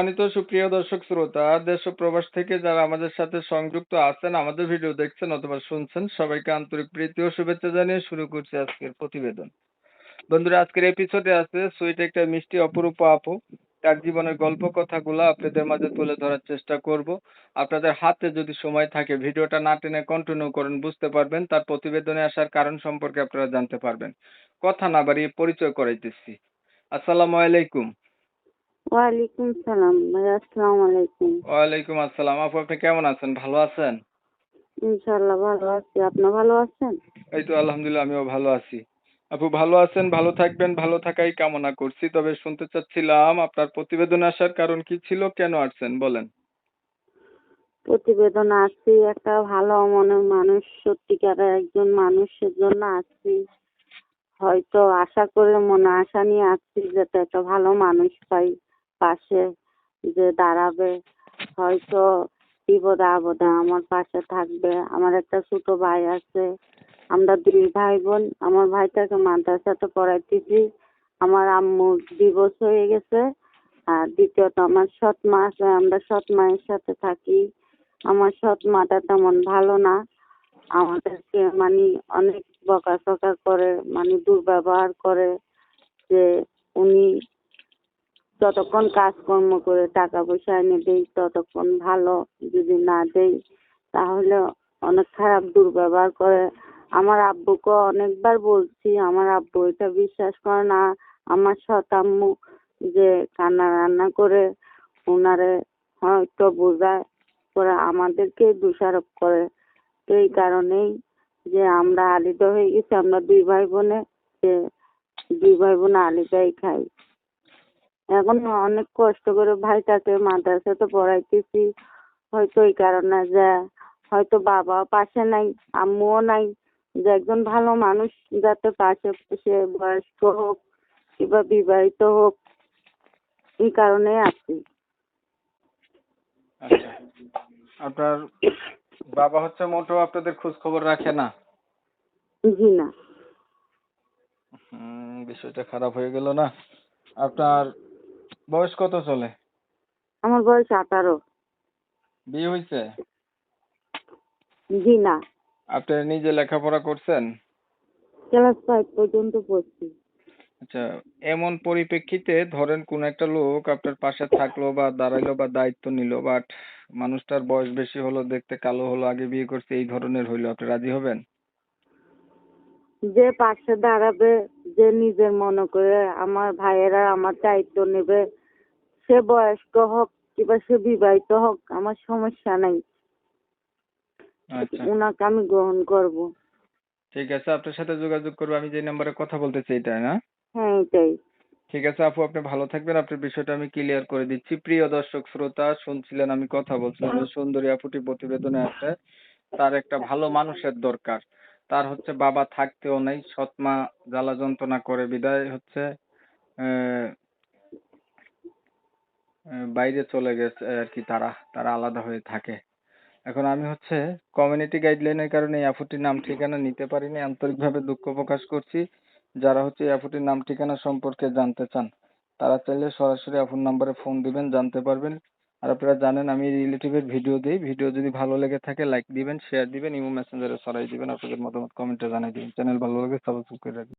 সম্মানিত সুপ্রিয় দর্শক শ্রোতা দেশ ও প্রবাস থেকে যারা আমাদের সাথে সংযুক্ত আছেন, আমাদের ভিডিও দেখছেন অথবা শুনছেন, সবাইকে আন্তরিক প্রীতি ও শুভেচ্ছা জানিয়ে শুরু করছি আজকের প্রতিবেদন। বন্ধুরা, আজকের এপিসোডে আছে সুইট একটা মিষ্টি অপরূপ আপু। তার জীবনের গল্প কথাগুলো আপনাদের মাঝে তুলে ধরার চেষ্টা করব। আপনাদের হাতে যদি সময় থাকে, ভিডিওটা না টেনে কন্টিনিউ করেন, বুঝতে পারবেন। তার প্রতিবেদনে আসার কারণ সম্পর্কে আপনারা জানতে পারবেন। কথা না বাড়িয়ে পরিচয় করাইতেছি। আসসালামু আলাইকুম। ওয়ালাইকুম সালাম ভাই আসসালামু আলাইকুম। ওয়ালাইকুম আসসালাম। আপু আপনি কেমন আছেন? ভালো আছেন? ইনশাল্লাহ ভালো আছি। আপনি ভালো আছেন? এই তো আলহামদুলিল্লাহ আমিও ভালো আছি। আপু ভালো আছেন ভালো থাকবেন ভালো থাকাই কামনা করছি। তবে শুনতে চাচ্ছিলাম আপনার প্রতিবেদনে আসার কারণ কি ছিল? কেন আসছেন? বলেন। প্রতিবেদন আসছি একটা ভালো মনের মানুষ সত্যিকারের একজন মানুষের জন্য আসছি হয়তো আশা করে মনে আশা নিয়ে আসছি যাতে একটা ভালো মানুষ পাই। পাশে যে দাঁড়াবে, হয়তো বিপদে আপদে আমার পাশে থাকবে। আমার একটা ছোট ভাই আছে, আমরা দুই ভাই বোন আমার ভাইটাকে মাদ্রাসাতে পড়াইতেছি। আমার আম্মুর ডিভোর্স হয়ে গেছে। আর দ্বিতীয়ত আমার সৎ মা আছে, আমরা সৎ মায়ের সাথে থাকি। আমার সৎ মাটা তেমন ভালো না। আমাদেরকে মানে অনেক বকাঝকা করে মানে দুর্ব্যবহার করে যে উনি যতক্ষণ কাজকর্ম করে টাকা পয়সা এনে দেই, ততক্ষণ ভালো যদি না দেই, তাহলে অনেক খারাপ দুর্ব্যবহার করে। আমার আব্বুকে অনেকবার বলছি, আমার আব্বু এটা বিশ্বাস করে না। আমার সৎ আম্মু যে কান্না রান্না করে ওনারে হয়তো বোঝায় করে আমাদেরকে দোষারোপ করে। তো এই কারণেই যে আমরা আলিদা হয়ে গেছি, আমরা দুই ভাই বোনে, যে দুই ভাই বোন আলিদাই খাই। এখন অনেক কষ্ট করে ভাইটাকে মাদ্রাসাতে পড়াইতেছি। হয়তো এই কারণে যে হয়তো বাবা পাশে নাই আম্মুও নাই। যে একজন ভালো মানুষ যাতে পাশে সে বয়স্ক হোক কিংবা বিবাহিত হোক এই কারণে আছি। আচ্ছা। আপনার বাবা হচ্ছে মোটো আপনাদের খোঁজ খবর রাখে না? জি না। হুম, বিষয়টা খারাপ হয়ে গেল না। আপনার বয়স কত চলে? আমার বয়স আঠারো। বিয়ে হয়েছে জি না। আপনি নিজে লেখাপড়া করছেন? ক্লাস ফাইভ পর্যন্ত পড়ছি। আচ্ছা এমন পরিপ্রেক্ষিতে ধরেন কোন একটা লোক আপনার পাশে থাকল বা দাঁড়াইলো বা দায়িত্ব নিল বাট মানুষটার বয়স বেশি হলো দেখতে কালো হলো আগে বিয়ে করছে এই ধরনের হইল। আপনি রাজি হবেন? যে পাশে দাঁড়াবে যে নিজের মনে করে আমার ভাইয়েরা আমার দায়িত্ব নেবে সে বয়স্ক হোক কিংবা সে বিবাহিত হোক আমার সমস্যা নাই। আচ্ছা। ওনাকে আমি গ্রহণ করব। ঠিক আছে আপনার সাথে যোগাযোগ করব আমি যে নাম্বারে কথা বলতেছি এটাই না? হ্যাঁ এটাই। ঠিক আছে আপু আপনি ভালো থাকবেন আপনার বিষয়টা আমি ক্লিয়ার করে দিচ্ছি। প্রিয় দর্শক শ্রোতা শুনছিলেন আমি কথা বলছিলাম সুন্দরী আপুটি প্রতিবেদনে আছে তার একটা ভালো মানুষের দরকার। তার হচ্ছে বাবা থাকতেও নেই সৎ মা জ্বালা যন্ত্রণা করে বিদায় হচ্ছে বাইরে চলে গেছে আর কি তারা তারা আলাদা হয়ে থাকে। এখন আমি হচ্ছে কমিউনিটি গাইডলাইনের কারণে এই নাম ঠিকানা নিতে পারিনি, আন্তরিকভাবে দুঃখ প্রকাশ করছি। যারা হচ্ছে এই নাম ঠিকানা সম্পর্কে জানতে চান, তারা চাইলে সরাসরি আপুর নাম্বারে ফোন দিবেন, জানতে পারবেন। আর আপনারা জানেন আমি রিলেটিভের ভিডিও দিই। ভিডিও যদি ভালো লেগে থাকে লাইক দিবেন শেয়ার দিবেন ইমো মেসেঞ্জারে ছড়াই দিবেন, আপনাদের মতামত কমেন্টে জানিয়ে দিবেন। চ্যানেল ভালো লাগে সাবস্ক্রাইব করে রাখবেন।